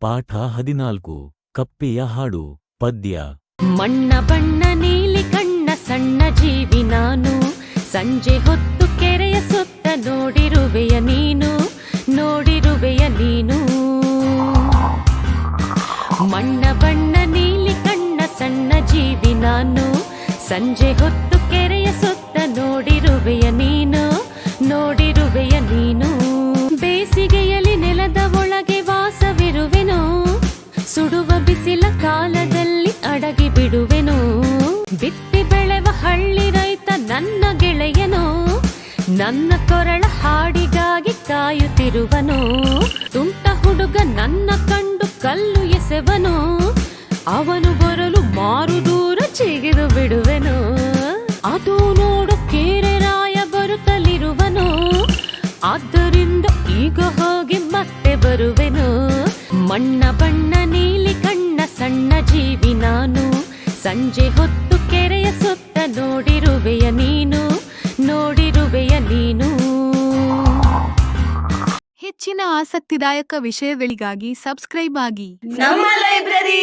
ಪಾಠ ಹದಿನಾಲ್ಕು, ಕಪ್ಪೆಯ ಹಾಡು, ಪದ್ಯ. ಮಣ್ಣ ಬಣ್ಣ ನೀಲಿ ಕಣ್ಣ ಸಣ್ಣ ಜೀವಿ ನಾನು. ಸಂಜೆ ಹೊತ್ತು ಕೆರೆಯ ಸುತ್ತ ನೋಡಿರುವೆಯ ನೀನು ನೋಡಿರುವೆಯ ನೀನು. ಮಣ್ಣ ಬಣ್ಣ ನೀಲಿ ಕಣ್ಣ ಸಣ್ಣ ಜೀವಿ ನಾನು. ಸಂಜೆ ಹೊತ್ತು ಬಿಸಿಲ ಕಾಲದಲ್ಲಿ ಅಡಗಿ ಬಿಡುವೆನು. ಬಿತ್ತಿ ಬೆಳೆವ ಹಳ್ಳಿ ರೈತ ನನ್ನ ಗೆಳೆಯನು. ನನ್ನ ಕೊರಳ ಹಾಡಿಗಾಗಿ ಕಾಯುತ್ತಿರುವನು. ತುಂಟ ಹುಡುಗ ನನ್ನ ಕಂಡು ಕಲ್ಲು ಎಸೆವನು. ಅವನು ಬರಲು ಮಾರು ದೂರ ಚಿಗಿದು ಬಿಡುವೆನು. ಅದು ನೋಡು ಕೇರೆ ರಾಯ ಬರುತ್ತಲಿರುವನು. ಆದ್ದರಿಂದ ಈಗ ಹೋಗಿ ಮತ್ತೆ ಬರುವೆನು. ಮಣ್ಣ ಬಣ್ಣ ಸಂಜೆ ಹೊತ್ತು ಕೆರೆಯ ಸುತ್ತ ನೋಡಿರುವೆಯ ನೀನು ನೋಡಿರುವೆಯ ನೀನು. ಹೆಚ್ಚಿನ ಆಸಕ್ತಿದಾಯಕ ವಿಷಯಗಳಿಗಾಗಿ ಸಬ್ಸ್ಕ್ರೈಬ್ ಆಗಿ. ನಮ್ಮ ಲೈಬ್ರರಿ!